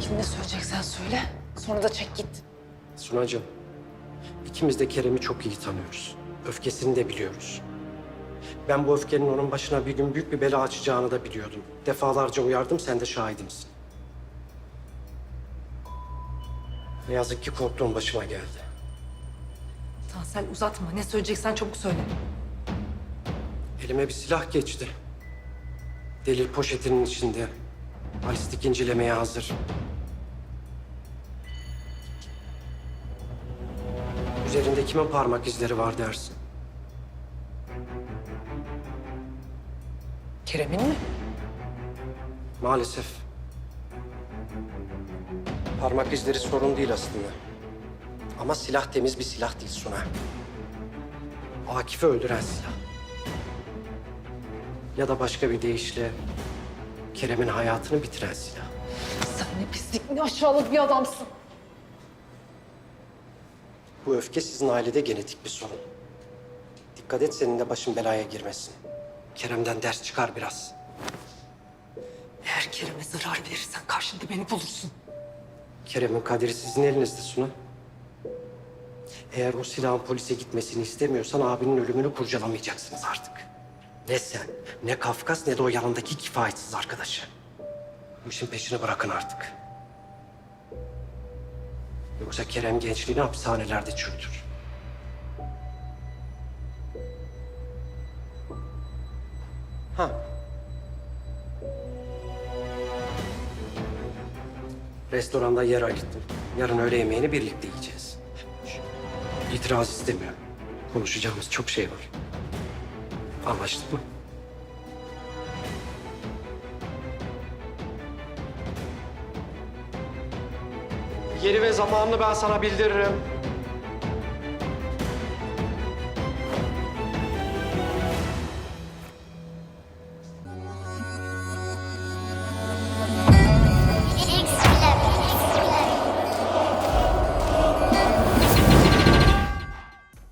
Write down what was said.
Engin ne söyleyeceksen söyle. Sonra da çek git. Sunacığım, ikimiz de Kerem'i çok iyi tanıyoruz. Öfkesini de biliyoruz. Ben bu öfkenin onun başına bir gün büyük bir bela açacağını da biliyordum. Defalarca uyardım, sen de şahidimsin. Ne yazık ki korktuğum başıma geldi. Tansel uzatma. Ne söyleyeceksen çabuk söyle. Elime bir silah geçti. Delil poşetinin içinde. Balistik incelemeye hazır. Üzerinde kimin parmak izleri var dersin? Kerem'in mi? Maalesef. Parmak izleri sorun değil aslında. Ama silah temiz bir silah değil Suna. Akif'i öldüren silah. Ya da başka bir deyişle Kerem'in hayatını bitiren silah. Sen ne pislik, ne aşağılık bir adamsın. Bu öfke sizin ailede genetik bir sorun. Dikkat et senin de başın belaya girmesin. Kerem'den ders çıkar biraz. Eğer Kerem'e zarar verirsen karşında beni bulursun. Kerem'in kaderi sizin elinizde Suna. Eğer o silahın polise gitmesini istemiyorsan abinin ölümünü kurcalamayacaksınız artık. Ne sen, ne Kafkas ne de o yanındaki kifayetsiz arkadaşı. Bu işin peşini bırakın artık. Yoksa Kerem gençliğini hapishanelerde çürütür. Ha. Restoranda yer ayırttım. Yarın öğle yemeğini birlikte yiyeceğiz. İtiraz istemiyorum. Konuşacağımız çok şey var. Anlaştık mı? Yeri ve zamanını ben sana bildiririm.